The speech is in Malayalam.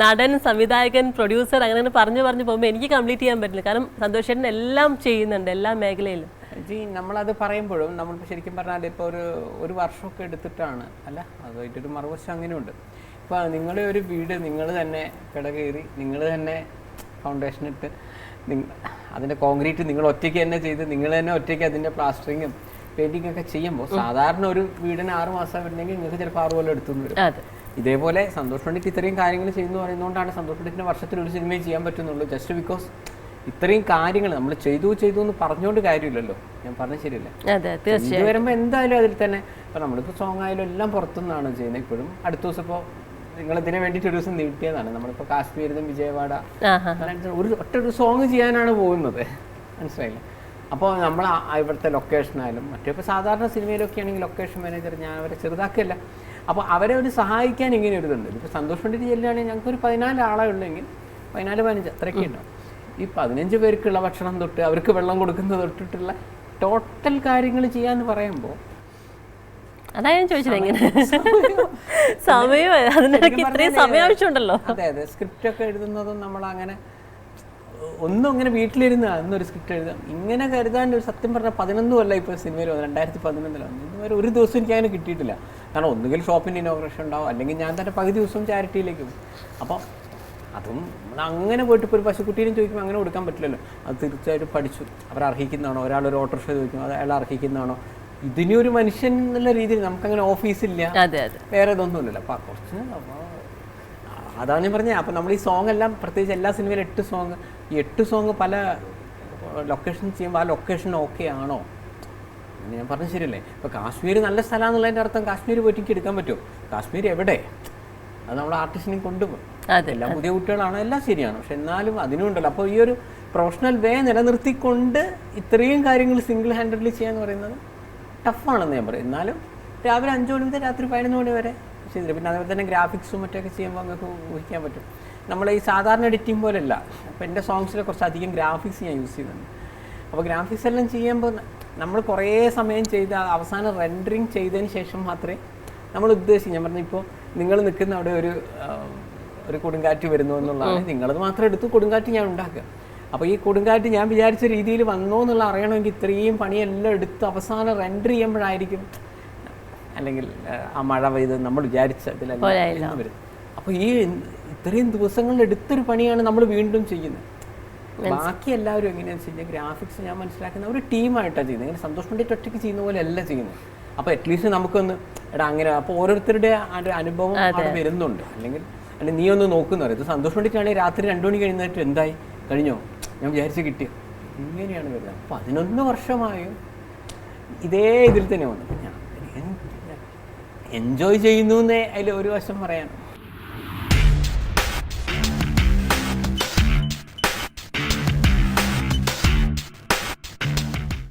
നടൻ സംവിധായകൻ പ്രൊഡ്യൂസർ അങ്ങനെ അങ്ങനെ പറഞ്ഞു പറഞ്ഞു പോകുമ്പോൾ എനിക്ക് കംപ്ലീറ്റ് ചെയ്യാൻ പറ്റില്ല. കാരണം സന്തോഷേട്ടൻ എല്ലാം ചെയ്യുന്നുണ്ട് എല്ലാ മേഖലയിലും. ജി നമ്മളത് പറയുമ്പോഴും നമ്മൾ ശരിക്കും പറഞ്ഞാൽ ഇപ്പോൾ ഒരു ഒരു വർഷമൊക്കെ എടുത്തിട്ടാണ് അല്ല? അതായിട്ടൊരു മറുവശം അങ്ങനെയുണ്ട്. ഇപ്പോൾ നിങ്ങളുടെ ഒരു വീട് നിങ്ങൾ തന്നെ കിടകയറി നിങ്ങൾ തന്നെ ഫൗണ്ടേഷൻ ഇട്ട് നിങ്ങൾ അതിന്റെ കോൺക്രീറ്റ് നിങ്ങൾ ഒറ്റയ്ക്ക് തന്നെ ചെയ്ത് നിങ്ങൾ തന്നെ ഒറ്റയ്ക്ക് അതിന്റെ പ്ലാസ്റ്ററിങ്ങും പെയിന്റിങ്ങൊക്കെ ചെയ്യുമ്പോൾ സാധാരണ ഒരു വീടിന് ആറ് മാസം വരുന്നെങ്കിൽ നിങ്ങൾക്ക് ചിലപ്പോൾ ആറ് കൊല്ലം എടുത്തുനിന്ന് വരും. ഇതേപോലെ സന്തോഷ് പണ്ഡിറ്റ് ഇത്രയും കാര്യങ്ങൾ ചെയ്യുന്നു പറയുന്നതുകൊണ്ടാണ് സന്തോഷ് പണ്ഡിറ്റിന് വർഷത്തിൽ ഒരു സിനിമയും ചെയ്യാൻ പറ്റുന്നുള്ളൂ. ജസ്റ്റ് ബിക്കോസ് ഇത്രയും കാര്യങ്ങൾ നമ്മൾ ചെയ്തു ചെയ്തു എന്ന് പറഞ്ഞുകൊണ്ട് കാര്യമില്ലല്ലോ. ഞാൻ പറഞ്ഞത് ശരിയല്ല? വരുമ്പോൾ എന്തായാലും അതിൽ തന്നെ ഇപ്പം നമ്മളിപ്പോൾ സോങ് ആയാലും എല്ലാം പുറത്തുനിന്നാണ് ചെയ്യുന്നത്. ഇപ്പോഴും അടുത്ത ദിവസം ഇപ്പോൾ നിങ്ങൾ ഇതിനു വേണ്ടിയിട്ട് ഒരു ദിവസം നീട്ടിയതാണ്. നമ്മളിപ്പോൾ കാശ്മീരിൽ നിന്നും വിജയവാഡ ഒരു ഒറ്റ ഒരു സോങ് ചെയ്യാനാണ് പോകുന്നത്. മനസ്സിലായില്ല? അപ്പോൾ നമ്മൾ ഇവിടുത്തെ ലൊക്കേഷനായാലും മറ്റേ ഇപ്പോൾ സാധാരണ സിനിമയിലൊക്കെ ആണെങ്കിൽ ലൊക്കേഷൻ മാനേജർ ഞാൻ അവരെ ചെറുതാക്കിയല്ല അപ്പോൾ അവരെ ഒരു സഹായിക്കാൻ ഇങ്ങനെ ഒരു ഇതുണ്ട്. ഇപ്പോൾ സന്തോഷ് പണ്ഡിറ്റ് ചെല്ലുകയാണെങ്കിൽ ഞങ്ങൾക്ക് ഒരു പതിനാല് ആളെ ഉണ്ടെങ്കിൽ പതിനാല് പതിനഞ്ച് അത്രയൊക്കെ ഉണ്ടാവും. ഈ പതിനഞ്ച് പേർക്കുള്ള ഭക്ഷണം തൊട്ട് അവർക്ക് വെള്ളം കൊടുക്കുന്നത് തൊട്ടിട്ടുള്ള ടോട്ടൽ കാര്യങ്ങൾ ചെയ്യാന്ന് പറയുമ്പോൾ അതാ ഞാൻ ചോദിച്ചത് എങ്ങനെ സമയം അതിനിടയ്ക്ക് ഇത്രയും സമയം ആവശ്യമുണ്ടല്ലോ. അതെ അതെ സ്ക്രിപ്റ്റ് ഒക്കെ എഴുതുന്നതും നമ്മൾ അങ്ങനെ ഒന്നും അങ്ങനെ വീട്ടിലിരുന്ന് അന്നൊരു സ്ക്രിപ്റ്റ് എഴുതാം. ഇങ്ങനെ കരുതാൻ ഒരു സത്യം പറഞ്ഞാൽ പതിനൊന്നും അല്ല ഇപ്പോൾ സിനിമയിൽ വന്നു. രണ്ടായിരത്തി പതിനൊന്നിലാണ് ഇതുവരെ ഒരു ദിവസം എനിക്ക് അങ്ങനെ കിട്ടിയിട്ടില്ല. കാരണം ഒന്നുകിൽ ഷോപ്പിന്റെ ഇനോഗ്രേഷൻ ഉണ്ടാവും. അല്ലെങ്കിൽ ഞാൻ തന്നെ പകുതി ദിവസം ചാരിറ്റിയിലേക്ക് പോകും. അപ്പോൾ അതും നമ്മൾ അങ്ങനെ പോയിട്ട് ഇപ്പോൾ ഒരു പശുക്കുട്ടീനും ചോദിക്കുമ്പോൾ അങ്ങനെ കൊടുക്കാൻ പറ്റില്ലല്ലോ. അത് തീർച്ചയായിട്ടും പഠിച്ചു. അവർ അർഹിക്കുന്നതാണോ? ഒരാൾ ഒരു ഓട്ടോറിക്ഷ ചോദിക്കും അത് അയാൾ അർഹിക്കുന്നതാണോ? ഇതിനൊരു മനുഷ്യൻ എന്നുള്ള രീതിയിൽ നമുക്കങ്ങനെ ഓഫീസില്ല വേറെ ഇതൊന്നുമില്ലല്ലോ. അപ്പോൾ കുറച്ച് അപ്പോൾ അതാണ് ഞാൻ പറഞ്ഞത്. അപ്പോൾ നമ്മൾ ഈ സോങ് എല്ലാം പ്രത്യേകിച്ച് എല്ലാ സിനിമയിലും എട്ട് സോങ് ഈ എട്ട് സോങ് പല ലൊക്കേഷൻ ചെയ്യുമ്പോൾ ആ ലൊക്കേഷൻ ഓക്കെ ആണോ? എന്ന് ഞാൻ പറഞ്ഞു ശരിയല്ലേ? ഇപ്പോൾ കാശ്മീർ നല്ല സ്ഥലമാണെന്നുള്ളതിന്റെ അർത്ഥം കാശ്മീർ പോയിട്ട് എടുക്കാൻ പറ്റുമോ? കാശ്മീർ എവിടെ? അത് നമ്മൾ ആർട്ടിസ്റ്റിനെ കൊണ്ടുപോകും. എല്ലാം പുതിയ കുട്ടികളാണ് എല്ലാം ശരിയാണ്. പക്ഷെ എന്നാലും അതിനും ഉണ്ടല്ലോ. അപ്പോൾ ഈ ഒരു പ്രൊഫഷണൽ വേ നിലനിർത്തിക്കൊണ്ട് ഇത്രയും കാര്യങ്ങൾ സിംഗിൾ ഹാൻഡഡ്ലി ചെയ്യാന്ന് പറയുന്നത് ടഫാണെന്ന് ഞാൻ പറയും. എന്നാലും രാവിലെ അഞ്ച് മണി മുതൽ രാത്രി പതിനൊന്ന് മണി വരെ ചെയ്തില്ല പിന്നെ അതുപോലെ തന്നെ ഗ്രാഫിക്സും മറ്റൊക്കെ ചെയ്യുമ്പോൾ നമുക്ക് ഊഹിക്കാൻ പറ്റും. നമ്മൾ ഈ സാധാരണ എഡിറ്റിംഗ് പോലെയല്ല. അപ്പോൾ എന്റെ സോങ്സിൽ കുറച്ചധികം ഗ്രാഫിക്സ് ഞാൻ യൂസ് ചെയ്യുന്നുണ്ട് അപ്പോൾ ഗ്രാഫിക്സ് എല്ലാം ചെയ്യുമ്പോൾ നമ്മൾ കുറേ സമയം ചെയ്ത് അവസാനം റെൻഡറിങ് ചെയ്തതിന് ശേഷം മാത്രമേ നമ്മൾ ഉദ്ദേശിക്കും ഞാൻ പറഞ്ഞു ഇപ്പോൾ നിങ്ങൾ നിൽക്കുന്ന അവിടെ ഒരു ഒരു കൊടുങ്കാറ്റ് വരുന്നു എന്നുള്ളതാണ്. നിങ്ങളത് മാത്രം എടുത്ത് കൊടുങ്കാറ്റ് ഞാൻ ഉണ്ടാക്കുക. അപ്പോൾ ഈ കൊടുങ്കാറ്റ് ഞാൻ വിചാരിച്ച രീതിയിൽ വന്നോ എന്നുള്ള അറിയണമെങ്കിൽ ഇത്രയും പണിയെല്ലാം എടുത്ത് അവസാനം റെൻഡർ ചെയ്യുമ്പോഴായിരിക്കും അല്ലെങ്കിൽ ആ, മഴ പെയ്ത് നമ്മൾ വിചാരിച്ച ഇതിലല്ല പോലെയല്ല. വരും. അപ്പോൾ ഈ ഇത്രയും ദിവസങ്ങളിൽ എടുത്തൊരു പണിയാണ് നമ്മൾ വീണ്ടും ചെയ്യുന്നത്. ബാക്കി എല്ലാവരും എങ്ങനെയാണെന്ന് വെച്ച് കഴിഞ്ഞാൽ ഗ്രാഫിക്സ് ഞാൻ മനസ്സിലാക്കുന്ന ഒരു ടീമായിട്ടാണ് ചെയ്യുന്നത്. ഇങ്ങനെ സന്തോഷ് പണ്ഡിറ്റ് ഒറ്റയ്ക്ക് ചെയ്യുന്ന പോലെ അല്ല ചെയ്യുന്നത് അപ്പോൾ അറ്റ്ലീസ്റ്റ് നമുക്കൊന്ന് എടാ അങ്ങനെ അപ്പോൾ ഓരോരുത്തരുടെ അനുഭവം അവിടെ വരുന്നുണ്ട്. അല്ലെങ്കിൽ അല്ലെങ്കിൽ നീ ഒന്ന് നോക്കുന്ന ഇത് സന്തോഷ് പണ്ഡിറ്റാണെങ്കിൽ രാത്രി രണ്ടു മണി കഴിഞ്ഞിട്ട് എന്തായി? കഴിഞ്ഞോ? ഞാൻ വിചാരിച്ച് കിട്ടിയോ ഇങ്ങനെയാണ് വരുന്നത്. അപ്പോൾ പതിനൊന്ന് വർഷമായും ഇതേ ഇതിൽ തന്നെ വന്നു. എൻജോയ് ചെയ്യുന്നു എന്നേ അതിൽ ഒരു വശം പറയാൻ